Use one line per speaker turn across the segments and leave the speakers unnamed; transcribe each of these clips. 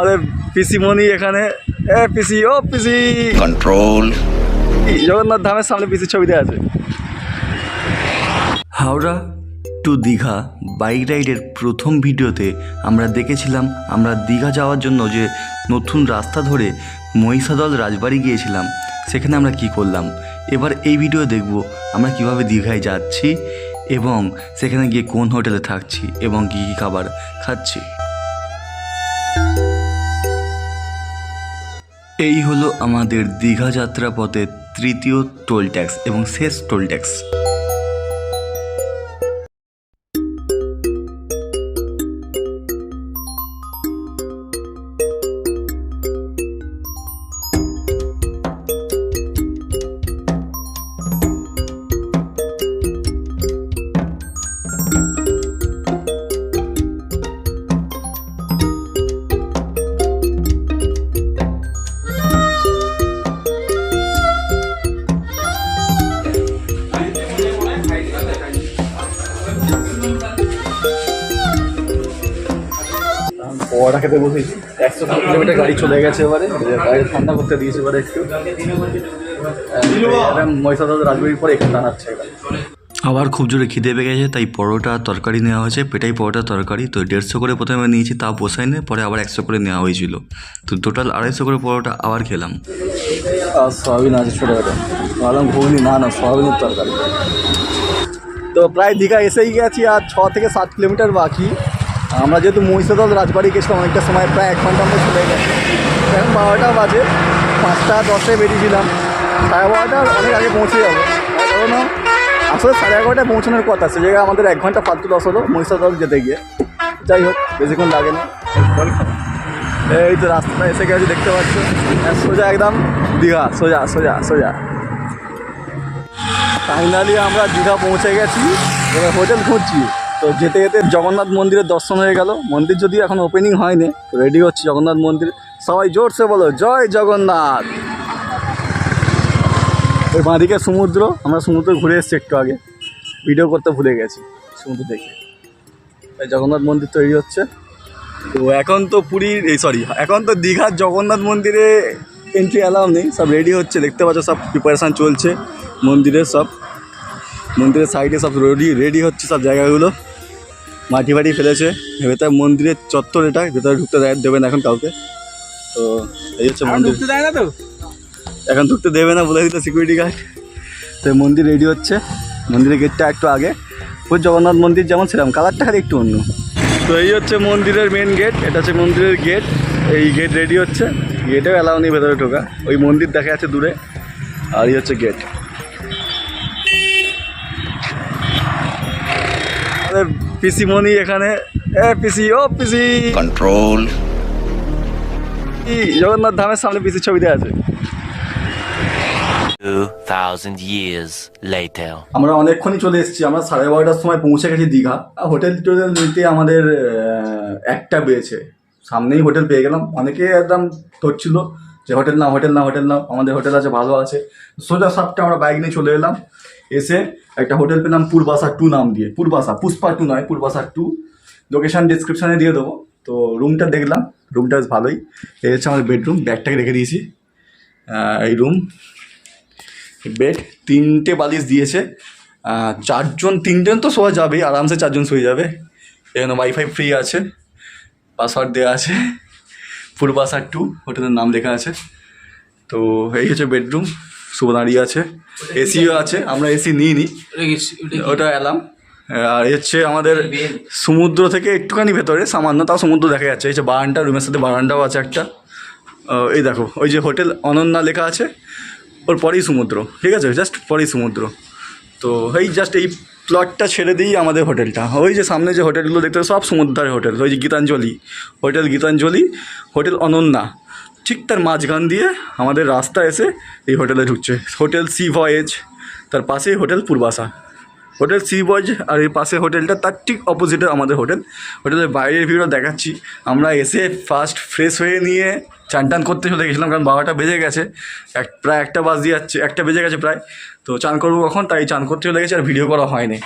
আমাদের পিসিমণি এখানে। এ পিসি ও পিসি।
Control.
জগন্নাথ ধামের সামনে পিসির ছবিতে আছে। হাওড়া টু দীঘা বাইক রাইডের প্রথম ভিডিওতে আমরা দেখেছিলাম আমরা দীঘা যাওয়ার জন্য যে নতুন রাস্তা ধরে মহিষাদল রাজবাড়ি গিয়েছিলাম সেখানে আমরা কি করলাম? এবার এই ভিডিও দেখব আমরা কীভাবে দীঘায় যাচ্ছি এবং সেখানে গিয়ে কোন হোটেলে থাকছি এবং কী কী খাবার খাচ্ছি। এই হলো আমাদের দীঘা যাত্রা পথের তৃতীয় টোল ট্যাক্স এবং শেষ টোল ট্যাক্স পরোটা খেতে বসেছি একশো কিলোমিটার গাড়ি চলে গেছে এবারে। গাড়ি ঠান্ডা করতে দিয়েছে এবারে একটু। মহিষাদল রাজবাড়ির পরে এখানে দাঁড়াচ্ছে আবার খুব জোরে খিদে পেয়ে গেছে তাই পরোটা তরকারি নেওয়া হয়েছে। পেটাই পরোটা তরকারি তো দেড়শো করে প্রথমে নিয়েছি তা পোষায় নে পরে আবার একশো করে নেওয়া হয়েছিল। তো টোটাল আড়াইশো করে পরোটা আবার খেলাম। সয়াবিন আছে ছোটো ছোটো ভাবলাম ঘুগনি না না সয়াবিনের তরকারি। তো প্রায় দীঘা এসেই গেছি আর ছ থেকে সাত কিলোমিটার বাকি। আমরা যেহেতু মহিষাদল রাজবাড়ি গেছিলাম অনেকটা সময়, প্রায় এক ঘণ্টা আমরা চলে গেছে। এখন বারোটা বাজে, পাঁচটা দশে বেরিয়েছিলাম। সাড়ে বারোটা অনেক আগে পৌঁছে যাব। কারণ আসলে সাড়ে এগারোটায় পৌঁছানোর কথা সে জায়গায় আমাদের এক ঘণ্টা ফালতু দশ হলো মহিষাদল যেতে গিয়ে। যাই হোক, বেশিক্ষণ লাগে না। এই তো রাস্তাটা এসে গেছে, দেখতে পাচ্ছ। সোজা একদম দীঘা, সোজা সোজা সোজা। ফাইনালি আমরা দীঘা পৌঁছে গেছি। এবার হোটেল খুঁজছি। তো যেতে যেতে জগন্নাথ মন্দিরের দর্শন হয়ে গেল। মন্দির যদিও এখন ওপেনিং হয়নি, তো রেডি হচ্ছে জগন্নাথ মন্দির। সবাই জোরসে বলো, জয় জগন্নাথ! ওই বাঁদিকে সমুদ্র, আমরা সমুদ্র ঘুরে এসেছি একটু আগে। ভিডিও করতে ভুলে গেছি, সমুদ্র দেখে। এই জগন্নাথ মন্দির তৈরি হচ্ছে। তো এখন তো পুরীর এই সরি এখন তো দীঘার জগন্নাথ মন্দিরে এন্ট্রি অ্যালাউ নেই, সব রেডি হচ্ছে, দেখতে পাচ্ছ সব প্রিপারেশান চলছে মন্দিরের সব। মন্দিরের সাইডে সব রেডি রেডি হচ্ছে সব জায়গাগুলো। মাটি ফাটি ফেলেছে। ভেতরে মন্দিরের চত্বর এটা ভেতরে ঢুকতে দেয় দেবে না এখন কাউকে। তো এই হচ্ছে মন্দির। এখন ঢুকতে দেবে না বলে দিত সিকিউরিটি গার্ড তো মন্দির রেডি হচ্ছে। মন্দিরের গেটটা একটু আগে। ওই জগন্নাথ মন্দির যেমন সেরকম কালারটা খালি একটু অন্য। তো এই হচ্ছে মন্দিরের মেন গেট এটা হচ্ছে মন্দিরের গেট এই গেট রেডি হচ্ছে। গেটেও অ্যালাউ নেই ভেতরে ঢোকা। ওই মন্দির দেখা যাচ্ছে দূরে। আর এই হচ্ছে গেট পিসি মনি এখানে। এ পিসি ও পিসি।
Control.
জগন্নাথ ধামের সামনে পিসির ছবিতে আছে।
2,000 years later.
আমরা অনেকক্ষণই চলে এসেছি। আমরা সাড়ে বারোটার সময় পৌঁছে গেছি দীঘা। আর হোটেল টোটেল নিতে আমাদের একটা পেয়েছে সামনেই হোটেল পেয়ে গেলাম। অনেকে একদম ধরছিল যে হোটেল না হোটেল না হোটেল না আমাদের হোটেল আছে ভালো আছে। সোজা সাতটা আমরা বাইক নিয়ে চলে এলাম। এসে একটা হোটেল পেলাম পূর্বাসা টু নাম দিয়ে, পূর্বাসা, পুষ্পা টু নয়, পূর্বাসা টু। লোকেশান ডিসক্রিপশানে দিয়ে দেবো। তো রুমটা দেখলাম রুমটা বেশ ভালোই। এই হচ্ছে আমাদের বেডরুম ব্যাগটাকে রেখে দিয়েছি। এই রুম বেড তিনটে বালিশ দিয়েছে। চারজন, তিনজন তো শোয়া যাবেই, আরামসে চারজন শুয়ে যাবে। এখানে ওয়াইফাই ফ্রি আছে পাসওয়ার্ড দেওয়া আছে। পূর্বাসা টু, হোটেলের নাম লেখা আছে। তো এই হচ্ছে বেডরুম শুভ দাঁড়িয়ে আছে এসিও আছে আমরা এসি নিই নি ওটা এলাম আর হচ্ছে আমাদের সমুদ্র থেকে একটুখানি ভেতরে সামান্য তাও সমুদ্র দেখা যাচ্ছে। এই যে বারান্দা রুমের সাথে বারান্দাও আছে একটা। এই দেখো ওই যে হোটেল অনন্যা লেখা আছে ওর পরেই সমুদ্র ঠিক আছে? জাস্ট পরেই সমুদ্র। তো এই জাস্ট এই প্লটটা ছেড়ে দিই আমাদের হোটেলটা। ওই যে সামনে যে হোটেলগুলো দেখতে সব সমুদ্রের হোটেল। ওই যে গীতাঞ্জলি হোটেল গীতাঞ্জলি হোটেল অনন্যা। ঠিক তার মাঝখান দিয়ে আমাদের রাস্তা এসে এই হোটেলে ঢুকছে। হোটেল সি ভয়েজ, তার পাশেই hotel Purbasha hotel sea voyage আর এই পাশে হোটেলটা তার ঠিক অপোজিটে আমাদের হোটেল। হোটেলের বাইরের ভিউটা দেখাচ্ছি। আমরা এসে ফার্স্ট ফ্রেশ হয়ে নিয়ে চান টান করতে চলে গেছিলাম কারণ বারোটা বেজে গেছে। এক, প্রায় একটা বাজ দিয়ে যাচ্ছে, একটা বেজে গেছে প্রায়। তো চান করব কখন? তাই চান করতে চলে গেছে আর ভিডিও করা হয়নি।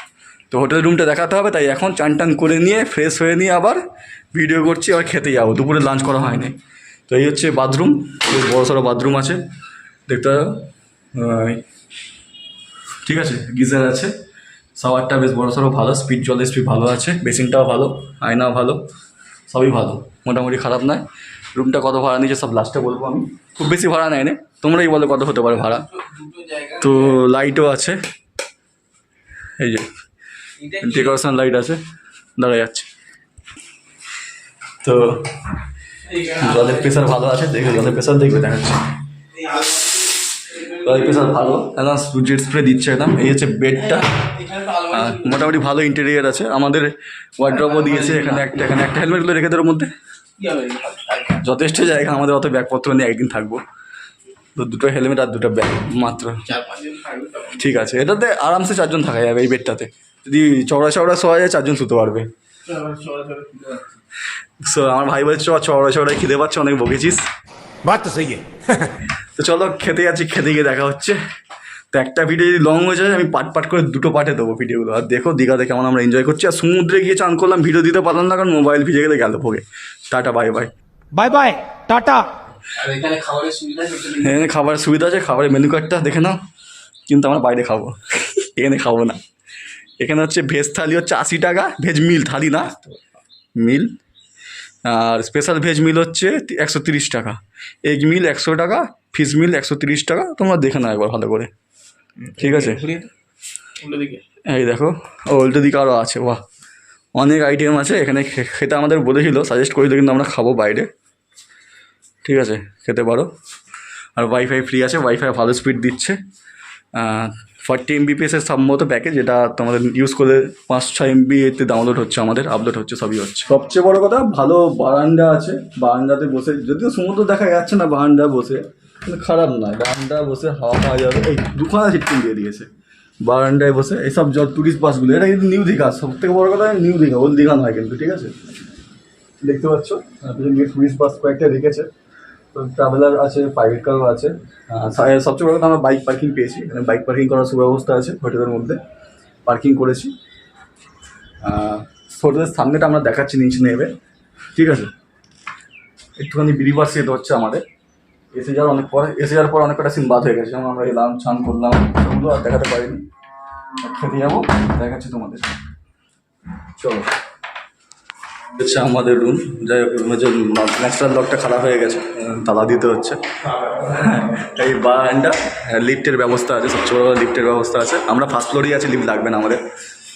তো হোটেল রুমটা দেখাতে হবে, তাই এখন চান টান করে নিয়ে ফ্রেশ হয়ে নিয়ে আবার ভিডিও করছি আবার খেতে যাব। দুপুরে লাঞ্চ করা হয়নি। তো এই হচ্ছে বাথরুম বেশ বড়ো সড়ো বাথরুম আছে দেখতে। ঠিক আছে গিজার আছে শাওয়ারটা বেশ বড়ো সড়ো ভালো স্পিড জলের স্পিড ভালো আছে বেসিনটাও ভালো আয়নাও ভালো সবই ভালো মোটামুটি খারাপ নয়। রুমটা কত ভাড়া নিয়েছে সব লাস্টে বলব আমি। খুব বেশি ভাড়া নেয় না তোমরাই বলো কত হতে পারে ভাড়া। তো লাইটও আছে এই যে ডেকোরেশন লাইট আছে দাঁড়া যাচ্ছে। তো জলের প্রেশার ভালো আছে? দেখবে জলের প্রেশার দেখবে, দেখাচ্ছে। জলের প্রেশার ভালো? একদম জেট স্প্রে দিচ্ছে একদম এই হচ্ছে বেডটা মোটামুটি ভালো ইন্টেরিয়ার আছে। আমাদের ওয়ার্ড্রপও দিয়েছে, এখানে একটা এখানে একটা হেলমেটগুলো রেখে দেওয়ার মধ্যে। যথেষ্ট জায়গা, আমাদের অত ব্যাগপত্র নিয়ে একদিন থাকব। তো দুটো হেলমেট আর দুটো ব্যাগ মাত্র। ঠিক আছে, এটাতে আরামসে চারজন থাকা যাবে এই বেডটাতে যদি চওড়া চওড়া শোয়া যায়, চারজন শুতে পারবে। সো আমার ভাই বলছে চ চড়া চড়াই খিদে পাচ্ছ অনেক বকেছিস
বাদ তো সেই
তো চলো খেতে যাচ্ছি খেতে গিয়ে দেখা হচ্ছে। তো একটা ভিডিও যদি লং হয়ে যায় আমি পাট পাট করে দুটো পাঠে দেবো ভিডিওগুলো আর দেখো দীঘাতে কেমন আমরা এনজয় করছি। আর সমুদ্রে গিয়ে চান করলাম ভিডিও দিতে পারলাম না কারণ মোবাইল ভিজে গেলে গেল ভোগে। Tata bye bye
bye bye tata.
এখানে খাবারের সুবিধা আছে? খাবারের মেনু কার্ডটা দেখে নাও। কিন্তু আমরা বাইরে খাব। এখানে খাব না। এখানে হচ্ছে ভেজ থালি হচ্ছে আশি টাকা ভেজ মিল থালি না। মিল আর স্পেশাল ভেজ মিল হচ্ছে একশো তিরিশ টাকা। এগ মিল একশো টাকা ফিশ মিল একশো তিরিশ টাকা তোমরা দেখে নাও একবার ভালো করে। ঠিক আছে? এই দেখো ও উল্টো দিকে আরও আছে বাহ। অনেক আইটেম আছে এখানে খে- খেতে আমাদের বলেছিল সাজেস্ট করেছিল কিন্তু আমরা খাব বাইরে। ঠিক আছে খেতে পারো। আর ওয়াইফাই ফ্রি আছে ওয়াইফাই ভালো স্পিড দিচ্ছে। ফর্টি এমবিপিএসের সম্মত প্যাকেজ যেটা তোমাদের ইউজ করলে পাঁচ ছয় এমবি এতে ডাউনলোড হচ্ছে আমাদের আপলোড হচ্ছে, সবই হচ্ছে। সবচেয়ে বড় কথা, ভালো বারান্দা আছে, বারান্দাতে বসে, যদিও সমুদ্র দেখা যাচ্ছে না বারান্দা বসে খারাপ নয়। বারান্দা বসে হাওয়া পাওয়া যাবে। এই দুখানা সিটকিন দিয়ে দিয়েছে, বারান্দায় বসে এইসব যত টুরিস্ট বাসগুলো এটা কিন্তু নিউ দীঘা সব থেকে বড় কথা নিউ দীঘা ওল্ড দীঘা নয় কিন্তু, ঠিক আছে? দেখতে পাচ্ছ? টুরিস্ট বাস কয়েকটা রেখেছে। তো ট্রাভেলার আছে প্রাইভেট কারও আছে। সবচেয়ে বড় কথা আমরা বাইক পার্কিং পেয়েছি। এখানে বাইক পার্কিং করার সুব্যবস্থা আছে হোটেলের মধ্যে। পার্কিং করেছি। হোটেলের সামনেটা আমরা দেখাচ্ছি, নিচে নেবে। ঠিক আছে? একটুখানি বিরিভার্স যেতে হচ্ছে আমাদের। এসে যাওয়ার অনেক পরে এসে যাওয়ার পর অনেক কটা সিন বাদ হয়ে গেছে। যেমন আমরা এলাম, চান করলাম সেগুলো আর দেখাতে পারিনি। খেতে যাব, দেখাচ্ছি তোমাদের চলো। হচ্ছে আমাদের রুম যাই হোক রুমের যে ন্যাচারাল লকটা খারাপ হয়ে গেছে তালা দিতে হচ্ছে। এই বারান্দা লিফটের ব্যবস্থা আছে, সবচেয়ে বড় লিফটের ব্যবস্থা আছে। আমরা ফার্স্ট ফ্লোরেই আছি লিফট লাগবে না আমাদের।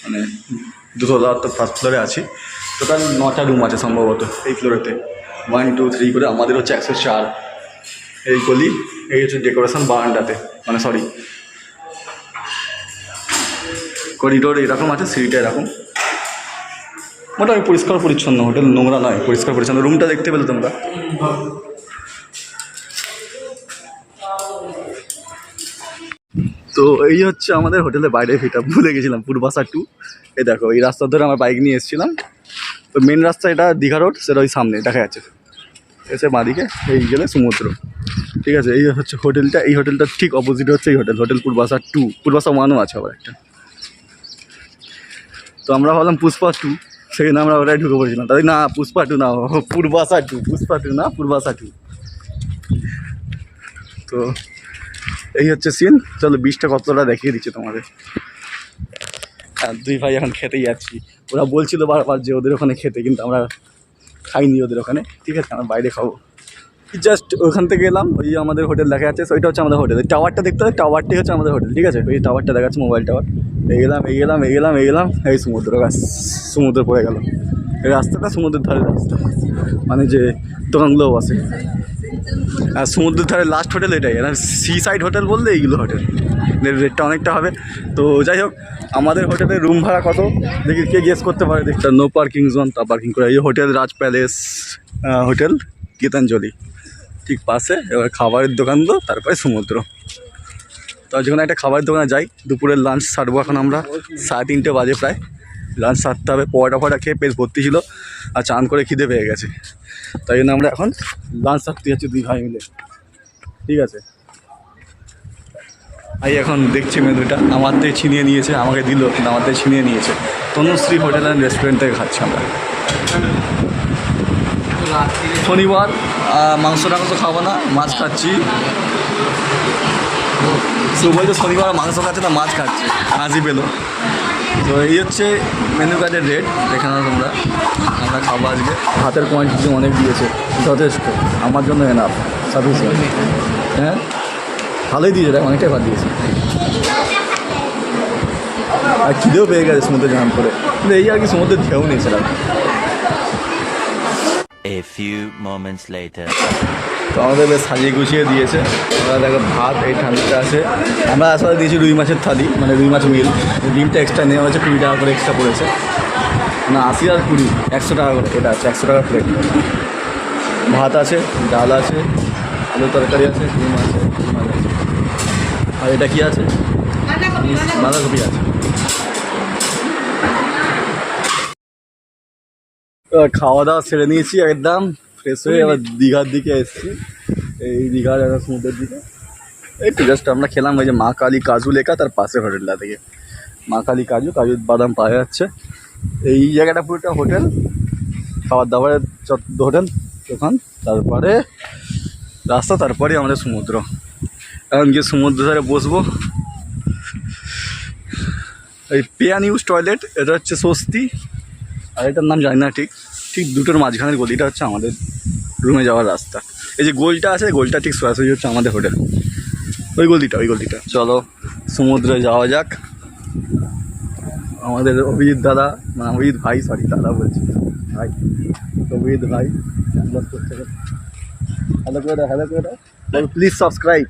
মানে দুতলা তো ফার্স্ট ফ্লোরে আছি। টোটাল নটা রুম আছে সম্ভবত এই ফ্লোরেতে ওয়ান টু থ্রি করে আমাদের হচ্ছে একশো চার। এই গলি, এই হচ্ছে ডেকোরেশন বারান্দাতে মানে সরি করিডোর এরকম আছে সিঁড়িটা এরকম। মোটামুটি পরিষ্কার পরিচ্ছন্ন, হোটেল নোংরা নয়, পরিষ্কার পরিচ্ছন্ন। রুমটা দেখতে পেলে তোমরা। তো এই হচ্ছে আমাদের হোটেলের বাইরে ফিটা ভুলে গেছিলাম পূর্বাসা টু এই দেখো, এই রাস্তা ধরে আমার বাইক নিয়ে এসেছিলাম। তো মেন রাস্তা এটা দীঘা রোড সেটা ওই সামনে, দেখা যাচ্ছে। এসে বাঁদিকে এই গেলে সমুদ্র। ঠিক আছে, এই হচ্ছে হোটেলটা, এই হোটেলটা ঠিক অপোজিট হচ্ছে এই hotel hotel Purbasha two Purbasha ওয়ানও আছে আবার একটা। তো আমরা ভাবলাম পুষ্পা টু সেখানে আমরা ওটাই ঢুকে পড়েছিলাম। তাই না, পুষ্পা টু না ও পূর্বাসা টু, পুষ্পা টু না পূর্বাসা টু। তো এই হচ্ছে সিন চলো বিশটা কতটা দেখিয়ে দিচ্ছি তোমাদের। আর দুই ভাই এখন খেতে যাচ্ছি। ওরা বলছিল বারবার যে ওদের ওখানে খেতে, কিন্তু আমরা খাইনি ওদের ওখানে। ঠিক আছে, আমরা বাইরে খাব। জাস্ট ওখান থেকে এলাম, ওই আমাদের হোটেল দেখা যাচ্ছে। ওইটা হচ্ছে আমাদের হোটেল টাওয়ারটা দেখতে হবে টাওয়ারটাই হচ্ছে আমাদের হোটেল ঠিক আছে, ওই টাওয়ারটা দেখা যাচ্ছে মোবাইল টাওয়ার এই গেলাম এই গেলাম এই সমুদ্র গাছ, সমুদ্র পড়ে গেল। এই রাস্তাটা সমুদ্রের ধারে রাস্তা মানে যে দোকানগুলোও আছে। আর সমুদ্রের ধারে লাস্ট হোটেল এটাই আর সি সাইড হোটেল বললে এইগুলো হোটেল রেটটা অনেকটা হবে। তো যাই হোক, আমাদের হোটেলের রুম ভাড়া কত? দেখি কে গেস করতে পারে। দেখতে নো পার্কিং জোন তা পার্কিং করে। এই hotel Raj palace hotel Gitanjali. ঠিক পাশে, এবার খাবারের দোকান তো তারপরে সমুদ্র। তো যেখানে একটা খাবারের দোকানে যাই, দুপুরের লাঞ্চ সারবো এখন আমরা। সাড়ে তিনটে বাজে প্রায়। লাঞ্চ সারতে হবে, পরোটা ফটা খেয়ে পেট ভর্তি ছিল আর চান করে খিদে পেয়ে গেছে। তাই জন্য আমরা এখন লাঞ্চ সারতে যাচ্ছি দুই ভাই মিলে। ঠিক আছে? ভাই, এখন দেখছি মেনুটা। আমার থেকে ছিনিয়ে নিয়েছে, আমাকে দিল, কিন্তু আমার থেকে ছিনিয়ে নিয়েছে। তনুশ্রী হোটেল অ্যান্ড রেস্টুরেন্ট থেকে খাচ্ছি আমরা। শনিবার মাংস টাংস খাব না, মাছ খাচ্ছি। তো বলছে শনিবার মাংস খাচ্ছে না মাছ খাচ্ছে হাসি পেল। তো এই হচ্ছে মেনু কার্ডের রেট দেখে নাও তোমরা আমরা খাব আজকে। ভাতের কোয়ান্টিটি অনেক দিয়েছে, যথেষ্ট। আমার জন্য এনাফ সাফিসিয়েন্ট হ্যাঁ? ভালোই দিয়েছে, দেখ, অনেকটাই ভাত দিয়েছে। আর খিদেও পেয়ে গেছে সমুদ্রে জানাম করে। কিন্তু এই আর কি সমুদ্রের ঢেউ নিয়েছিলাম
A few moments later.
তো আমাদের বেশ সাজিয়ে গুছিয়ে দিয়েছে। আমরা দেখো ভাত, এই ঠান্ডাটা আছে। আমরা আসলে দিয়েছি রুই মাছের থালি মানে রুই মাছ মিল। ডিমটা এক্সট্রা নেওয়া হয়েছে, কুড়ি টাকা করে এক্সট্রা পড়েছে। না, আশি আর কুড়ি, একশো টাকা করে, এটা আছে, একশো টাকা প্লেট ভাত আছে, ডাল আছে আলু তরকারি আছে ডিম আছে আর এটা কি আছে? বাঁধাকপি আছে। খাওয়া দাওয়া সেরে নিয়েছি, একদম। ফ্রেশ হয়ে আবার দীঘার দিকে এসেছি। এই দীঘার একটা সমুদ্রের দিকে একটু জাস্ট আমরা খেলাম ওই যে মা কালী কাজু লেখা তার পাশে হোটেলটা থেকে। মা কালী কাজু কাজু বাদাম পাওয়া যাচ্ছে। এই জায়গাটা পুরোটা হোটেল খাবার দাবারের হোটেল দোকান তারপরে রাস্তা তারপরে আমাদের সমুদ্র। এখন গিয়ে সমুদ্র ধারে বসবো। এই পেয়া নিউজ টয়লেট এটা হচ্ছে স্বস্তি আর এটার নাম জানি না ঠিক। ঠিক দুটোর মাঝখানের গলিটা হচ্ছে আমাদের রুমে যাওয়ার রাস্তা। এই যে গোলটা আছে গোলটা ঠিক সরাসরি হচ্ছে আমাদের হোটেল ওই গলিটা ওই গলিটা। চলো সমুদ্রে যাওয়া যাক। আমাদের অভিজিৎ দাদা মানে অভিজিৎ ভাই সরি দাদা বলছি। ভাই অভিজিৎ ভাই হ্যালো করে দাও হ্যালো করে দাও। প্লিজ সাবস্ক্রাইব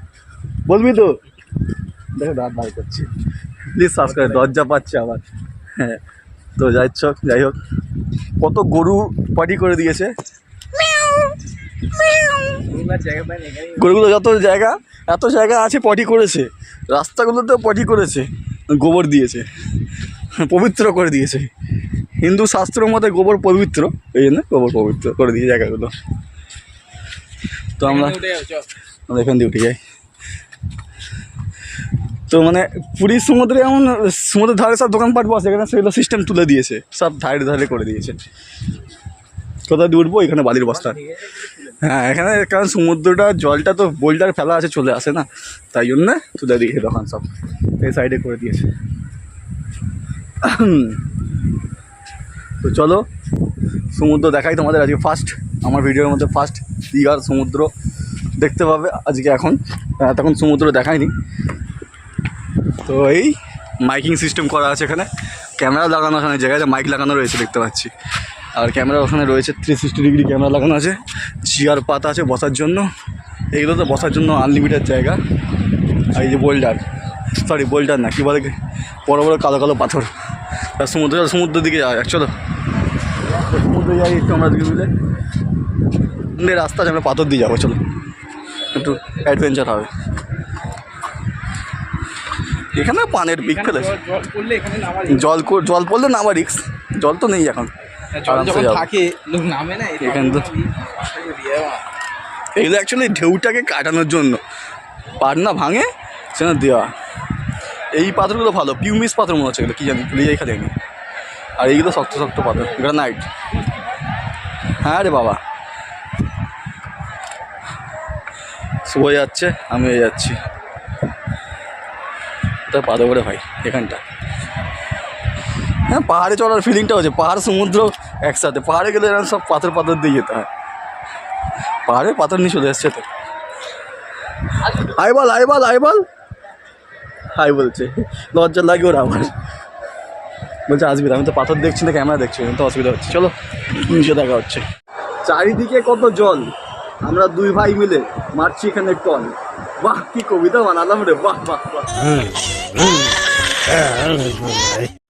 বলবি তো? দেখো দাঁত বার করছি। প্লিজ সাবস্ক্রাইব দরজা পাচ্ছে আবার। হ্যাঁ। তো যাই যাই হোক। কত গরু পার্টি করে দিয়েছে। গরুগুলো যত জায়গা, এত জায়গা আছে পটি করেছে। রাস্তাগুলোতেও পটি করেছে। গোবর দিয়েছে। পবিত্র করে দিয়েছে। হিন্দু শাস্ত্র মতে গোবর পবিত্র। এই জন্য গোবর পবিত্র করে দিয়ে জায়গাগুলো। তো আমরা আমরা এখান দিয়ে উঠে যাই। তো মানে পুরীর সমুদ্রে এমন সমুদ্রের ধারে সব দোকানপাট বসে, এখানে সেগুলো সিস্টেম তুলে দিয়েছে। সব ধারে ধারে করে দিয়েছে। কোথায় উঠবো এখানে বালির বস্তা। হ্যাঁ এখানে কারণ সমুদ্রটা, জলটা তো বোল্ডার ফেলা আছে, চলে আসে না। তাই জন্য তুলে দিয়েছে দোকান সব। এই সাইডে করে দিয়েছে। তো চলো, সমুদ্র দেখাই তোমাদের আজকে ফার্স্ট আমার ভিডিওর মধ্যে ফার্স্ট দীঘার সমুদ্র। দেখতে পাবে আজকে এখন। তখন সমুদ্র দেখায়নি তো এই মাইকিং সিস্টেম করা আছে এখানে। ক্যামেরা লাগানো এখানে জায়গায় মাইক লাগানো রয়েছে দেখতে পাচ্ছি। আর ক্যামেরা ওখানে রয়েছে থ্রি সিক্সটি ডিগ্রি ক্যামেরা লাগানো আছে। চেয়ার পাতা আছে বসার জন্য। এইগুলো তো বসার জন্য আনলিমিটেড জায়গা। আর এই যে বোল্ডার সরি বোল্ডার না, কী বলে বড় বড় কালো কালো পাথর। আর সমুদ্র, সমুদ্রের দিকে যাওয়া যাক চলো। সমুদ্রে যাই, একটু আমরা দিকে মিলে। রাস্তা আমরা পাথর দিয়ে যাব, চলো। একটু অ্যাডভেঞ্চার হবে। এখানে পানের বিক ফেলেছে।
জল
জল পড়লে নামা রিক্স জল তো নেই এখন। তো- এগুলো অ্যাকচুয়ালি ঢেউটাকে কাটানোর জন্য পার না ভাঙে সেটা দেওয়া। এই পাথরগুলো ভালো পিউমিস পাথর মনে হচ্ছে এগুলো কী জানি লিজাই খালি আমি আর এইগুলো শক্ত শক্ত পাথর গ্রানাইট হ্যাঁ রে বাবা। শুভ যাচ্ছে আমি যাচ্ছি। তা পাদে করে ভাই এখানটা। হ্যাঁ পাহাড়ে চড়ার ফিলিংটা হচ্ছে পাহাড় সমুদ্র একসাথে পাহাড়ে গেলে এরকম সব পাথর পাথর দিয়ে যেতে হয়। পাহাড়ে পাথর নিয়ে চলে এসছে তো। হাই বল হাই বল হাই বল। হাই বলছে লজ্জা লাগে ওরা আমার। বলছে আসবি না, আমি তো পাথর দেখছি না ক্যামেরা দেখছি তো অসুবিধা হচ্ছে। চলো নিচে দেখা হচ্ছে। চারিদিকে কত জল। আমরা দুই ভাই মিলে মারছি এখানে টন। বাহ কি কবিতা বানালাম রে বাহ বাহ বাহ।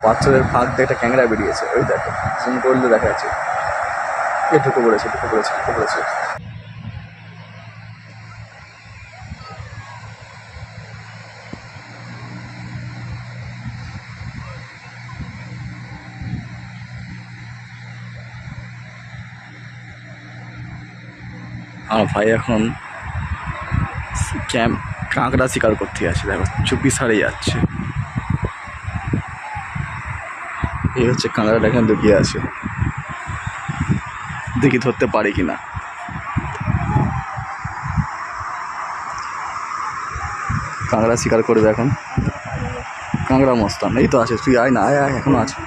পাথরের ফাঁক দিয়ে একটা ক্যাংরা বেরিয়েছে, ওই দেখো জুম করলে দেখা যাচ্ছে। এ ঢুকে পড়েছে ঢুকে পড়েছে ঢুকে পড়েছে। আমার ভাই এখন ক্যাম্প কাঁকড়া শিকার করতে আছে দেখো চুপি সারে যাচ্ছে। এই হচ্ছে কাঁকড়াটা এখানে লুকিয়ে আছে। দেখি ধরতে পারে কিনা। কাঁকড়া শিকার করবে এখন। কাঁকড়া মস্তান, এই তো আছে, তুই আয় না, আয় আয়, এখনও আছে।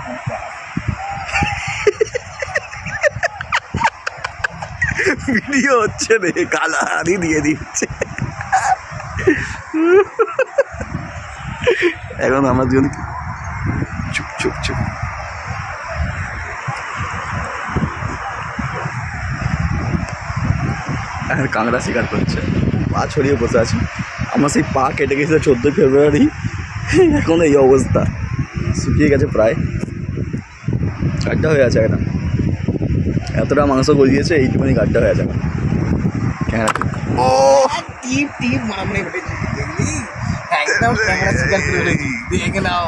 ভিডিও হচ্ছে রে কালা হারি দিয়ে দিচ্ছে। এখন আমরা দুজন চুপ চুপ চুপ। এখন কাঁকড়া শিকার করছে। পা ছড়িয়ে বসে আছে। আমার সেই পা কেটে গেছে চোদ্দোই ফেব্রুয়ারি। এখন এই অবস্থা। শুকিয়ে গেছে প্রায়। গাড্ডা হয়ে আছে একটা এতটা মাংস গজিয়েছে, এইটুকুনি গাড্ডা হয়ে আছে। ক্যামেরা ও!
টিপ টিপ দেখলি? একদম ক্যামেরা শিকার করে দেখে নাও।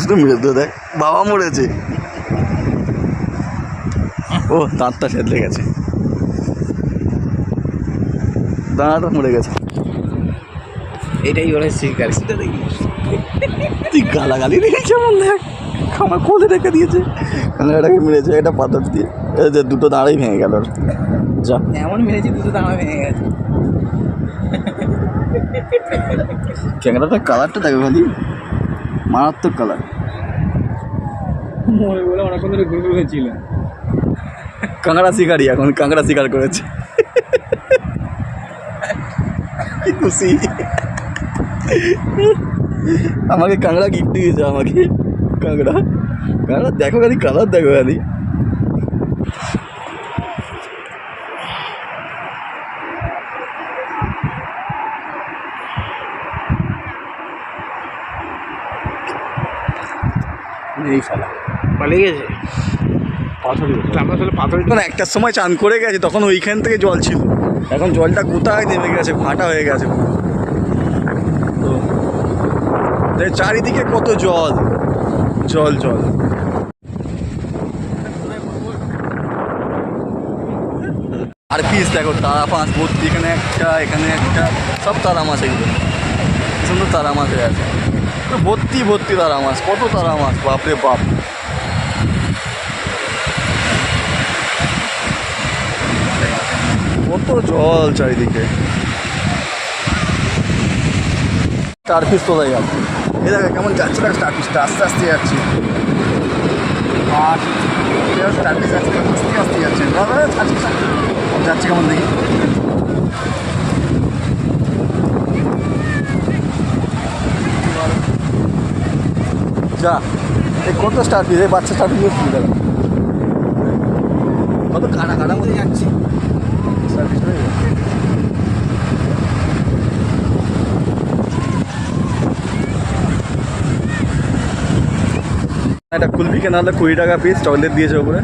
শুধু মেরে দিল দেখ বাবা মরেছে। ও দাঁতটা ছেদলে গেছে। দাঁড়াটা মরে গেছে।
এটাই ওরা শিকার সেটা দেখি।
তুই গালাগালি দিয়েছে মন দেখ আমার কোলে রেখে দিয়েছে। ক্যামেরাটাকে মেরেছে এটা পাথর দিয়ে। দুটো দাঁড়াই ভেঙে গেল যা।
এমন মেরেছি দুটো দাঁড়া ভেঙে গেছে।
ক্যামেরাটার কালারটা দেখো খালি। মারাত্মক কালার
মরে বলে অনেকক্ষণ ধরে ঘুরে ঘুরে ছিল
কাঁকড়া শিকারি এখন কাঁকড়া শিকার করেছে। কি খুশি। আমাকে কাঁকড়া গিফট দিয়েছে আমাকে। কাঁকড়া। কাঁকড়া দেখো খালি কালার দেখো খালি। এই শালা
পালিয়ে গেছে?
পাথরই
আমরা তাহলে পাথর
তখন একটার সময় চান করে গেছে তখন ওইখান থেকে জল ছিল। এখন জলটা কোথায় নেমে গেছে ফাটা হয়ে গেছে তো চারিদিকে কত জল। জল জল। আর পিস দেখো তারা পাঁচ ভর্তি এখানে একটা এখানে একটা সব তারা মাছ এগুলো। সুন্দর তারা মাছ হয়ে আছে। ভর্তি ভর্তি তারা মাছ, কত তারা মাছ, বাপরে বাপ। কত জল চারিদিকে। স্টার পিস তোলাই গেল? এ দেখো, কেমন যাচ্ছে না স্টার আস্তে আস্তে যাচ্ছে। আর স্টার পিস যাচ্ছে আস্তে আস্তে যাচ্ছে। যাচ্ছে কেমন দেখি? যা। এই কত স্টার পিস এই বাচ্চা স্টার ফুল দেবে কত কাটা কাটা মধ্যে যাচ্ছি। এটা কেনা? হলে কুড়ি টাকা পিস চকলেট দিয়েছে ওপরে।